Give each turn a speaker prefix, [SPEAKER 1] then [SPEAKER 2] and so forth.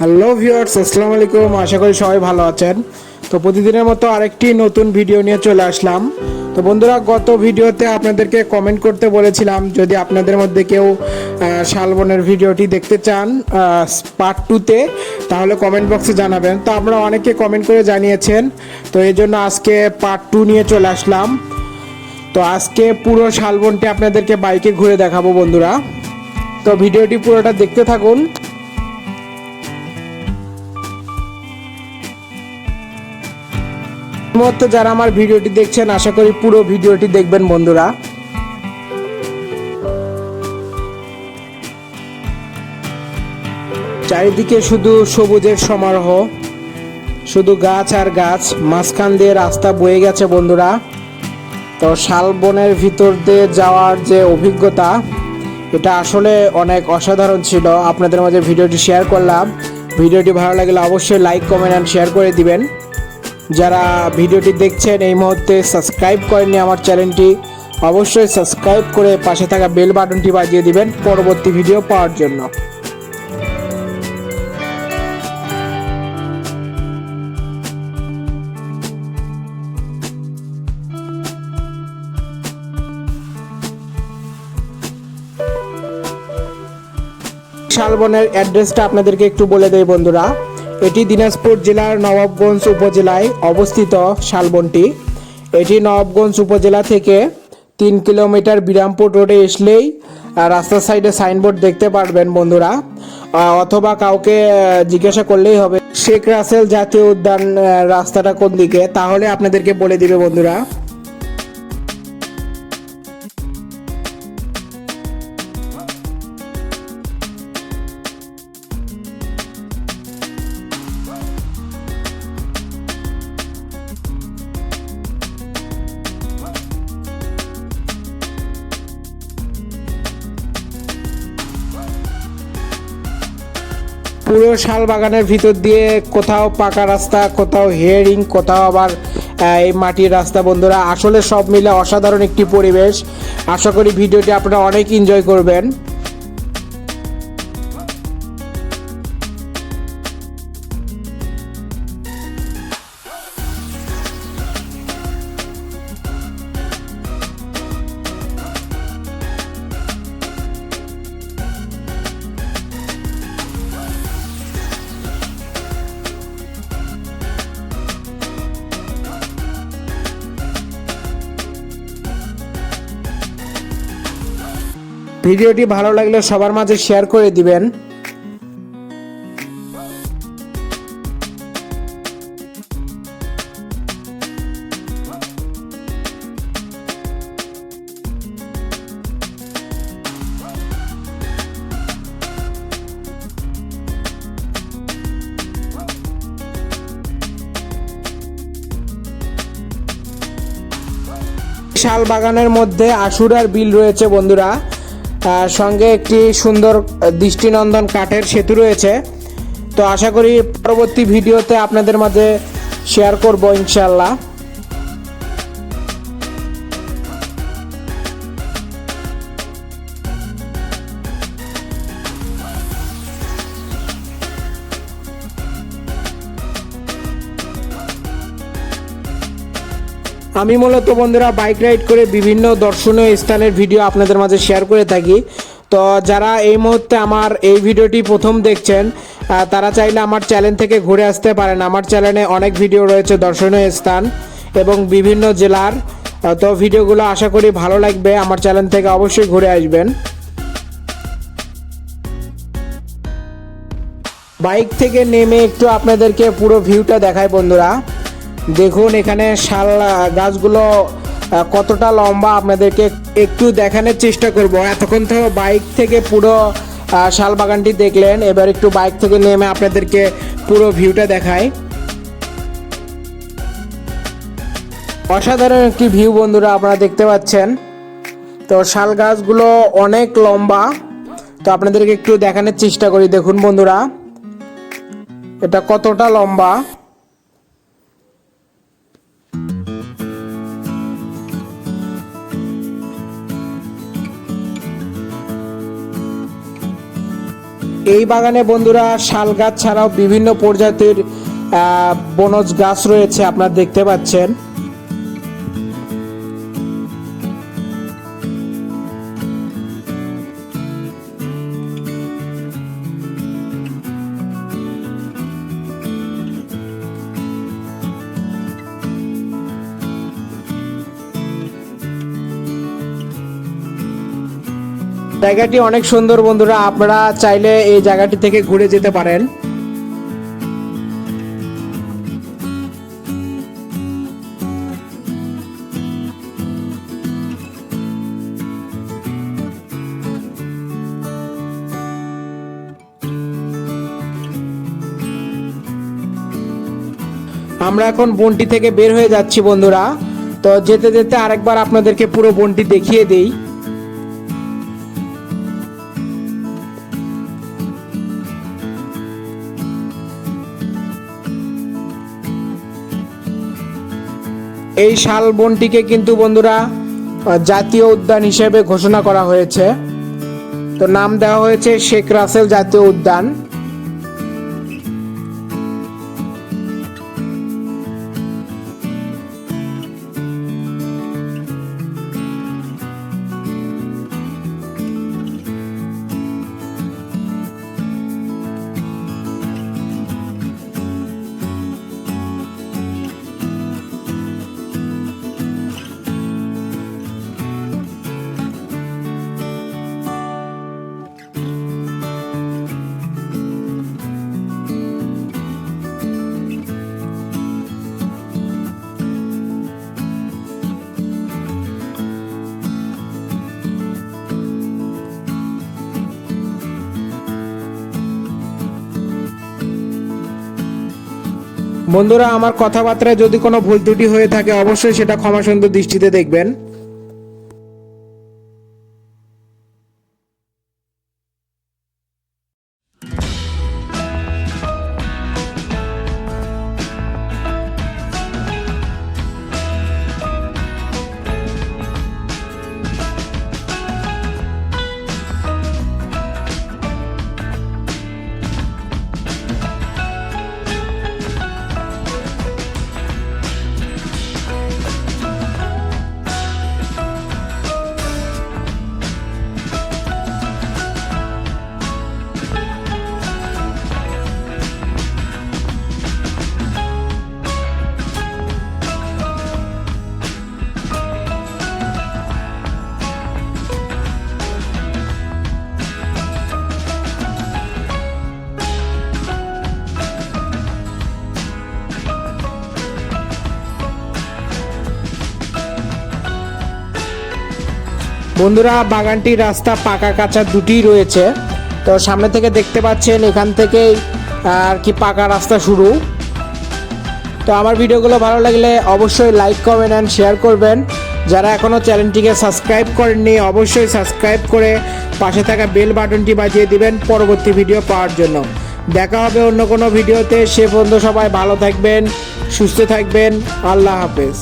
[SPEAKER 1] Hello viewers আসসালামু আলাইকুম। আশা করি সবাই ভালো আছেন। তো প্রতিদিনের মতো আরেকটি নতুন ভিডিও নিয়ে চলে আসলাম। তো বন্ধুরা, গত ভিডিওতে আপনাদেরকে কমেন্ট করতে বলেছিলাম, যদি আপনাদের মধ্যে কেউ শালবনের ভিডিওটি দেখতে চান পার্ট টুতে তাহলে কমেন্ট বক্সে জানাবেন। তো আপনারা অনেকে কমেন্ট করে জানিয়েছেন। তো এই জন্য আজকে পার্ট টু নিয়ে চলে আসলাম। তো আজকে পুরো শালবনটি আপনাদেরকে বাইকে ঘুরে দেখাবো বন্ধুরা। তো ভিডিওটি পুরোটা দেখতে থাকুন। মুহূর্তে যারা আমার ভিডিওটি দেখছেন, আশা করি পুরো ভিডিওটি দেখবেন বন্ধুরা। চারিদিকে শুধু সবুজের সমারোহ, শুধু গাছ আর গাছ, মাঝখান দিয়ে রাস্তা বয়ে গেছে বন্ধুরা। তো শালবনের ভিতর দিয়ে যাওয়ার যে অভিজ্ঞতা, এটা আসলে অনেক অসাধারণ ছিল। আপনাদের মাঝে ভিডিওটি শেয়ার করলাম। ভিডিওটি ভালো লাগলে অবশ্যই লাইক কমেন্ট অ্যান্ড শেয়ার করে দিবেন। যারা ভিডিওটি দেখছেন এই মুহূর্তে সাবস্ক্রাইব করেননি আমার চ্যানেলটি, অবশ্যই সাবস্ক্রাইব করে পাশে থাকা বেল বাটনটি বাজিয়ে দিবেন পরবর্তী ভিডিও পাওয়ার জন্য। শালবনের অ্যাড্রেসটা আপনাদেরকে একটু বলে দেই বন্ধুরা। এটি দিনাজপুর জেলার নবাবগঞ্জ উপজেলায় অবস্থিত শালবনটি। এটি নবাবগঞ্জ উপজেলা থেকে তিন কিলোমিটার বিরামপুর রোডে আসলেই আহ, রাস্তার সাইডে সাইনবোর্ড দেখতে পারবেন বন্ধুরা। অথবা কাউকে জিজ্ঞাসা করলেই হবে শেখ রাসেল জাতীয় উদ্যান রাস্তাটা কোন দিকে? তাহলে আপনাদেরকে বলে দিবে বন্ধুরা। পুরো শাল বাগানের ভিতর দিয়ে কোথাও পাকা রাস্তা, কোথাও হেয়ারিং কোথাও আবার এই মাটির রাস্তা বন্ধুরা। আসলে সব মিলে অসাধারণ একটি পরিবেশ। আশা করি ভিডিওটি আপনারা অনেক এনজয় করবেন। ভিডিওটি ভালো লাগলে সবার মাঝে শেয়ার করে দিবেন। শাল বাগানের মধ্যে আশুরার বিল রয়েছে বন্ধুরা। সঙ্গে একটি সুন্দর দৃষ্টিনন্দন কাঠের সেতু রয়েছে। তো আশা করি পরবর্তী ভিডিওতে আপনাদের মাঝে শেয়ার করব ইনশাল্লাহ আমি মূলত বন্ধুরা বাইক রাইড করে বিভিন্ন দর্শনীয় স্থানের ভিডিও আপনাদের মাঝে শেয়ার করে থাকি। তো যারা এই মুহূর্তে আমার এই ভিডিওটি প্রথম দেখছেন তারা চাইলে আমার চ্যানেল থেকে ঘুরে আসতে পারেন। আমার চ্যানেলে অনেক ভিডিও রয়েছে দর্শনীয় স্থান এবং বিভিন্ন জেলার। তো ভিডিওগুলো আশা করি ভালো লাগবে। আমার চ্যানেল থেকে অবশ্যই ঘুরে আসবেন। বাইক থেকে নেমে একটু আপনাদেরকে পুরো ভিউটা দেখায় বন্ধুরা। দেখুন এখানে শাল গাছগুলো কতটা লম্বা, আপনাদেরকে একটু দেখানোর চেষ্টা করব। এতক্ষণ তো বাইক থেকে পুরো শাল বাগানটি দেখলেন। এবার একটু বাইক থেকে নেমে আপনাদেরকে পুরো ভিউটা দেখায় অসাধারণ একটি ভিউ বন্ধুরা আপনারা দেখতে পাচ্ছেন। তো শাল গাছগুলো অনেক লম্বা। তো আপনাদেরকে একটু দেখানোর চেষ্টা করি। দেখুন বন্ধুরা, এটা কতটা লম্বা। এই বাগানে বন্ধুরা শাল গাছ ছাড়াও বিভিন্ন প্রজাতির বনজ গাছ রয়েছে আপনারা দেখতে পাচ্ছেন। জায়গাটি অনেক সুন্দর বন্ধুরা, আপনারা চাইলে এই জায়গাটি থেকে ঘুরে যেতে পারেন। আমরা এখন বনটি থেকে বের হয়ে যাচ্ছি বন্ধুরা। তো যেতে যেতে আরেকবার আপনাদেরকে পুরো বনটি দেখিয়ে দেই। এই শালবনটিকে কিন্তু বন্ধুরা জাতীয় উদ্যান হিসেবে ঘোষণা করা হয়েছে। তো নাম দেওয়া হয়েছে শেখ রাসেল জাতীয় উদ্যান। বন্ধুরা আমার কথাবার্তায় যদি কোনো ভুল ত্রুটি হয়ে থাকে অবশ্যই সেটা ক্ষমাসুন্দর দৃষ্টিতে দেখবেন। বন্ধুরা, বাগানটির রাস্তা পাকা কাঁচা দুটি রয়েছে। তো সামনে থেকে দেখতে পাচ্ছেন এখান থেকেই, আর কি পাকা রাস্তা শুরু। তো আমার ভিডিওগুলো ভালো লাগলে অবশ্যই লাইক করবেন অ্যান্ড শেয়ার করবেন। যারা এখনও চ্যানেলটিকে সাবস্ক্রাইব করেননি, অবশ্যই সাবস্ক্রাইব করে পাশে থাকা বেল বাটনটি বাজিয়ে দিবেন পরবর্তী ভিডিও পাওয়ার জন্য। দেখা হবে অন্য কোনো ভিডিওতে সে পর্যন্ত সবাই ভালো থাকবেন, সুস্থ থাকবেন। আল্লাহ হাফেজ।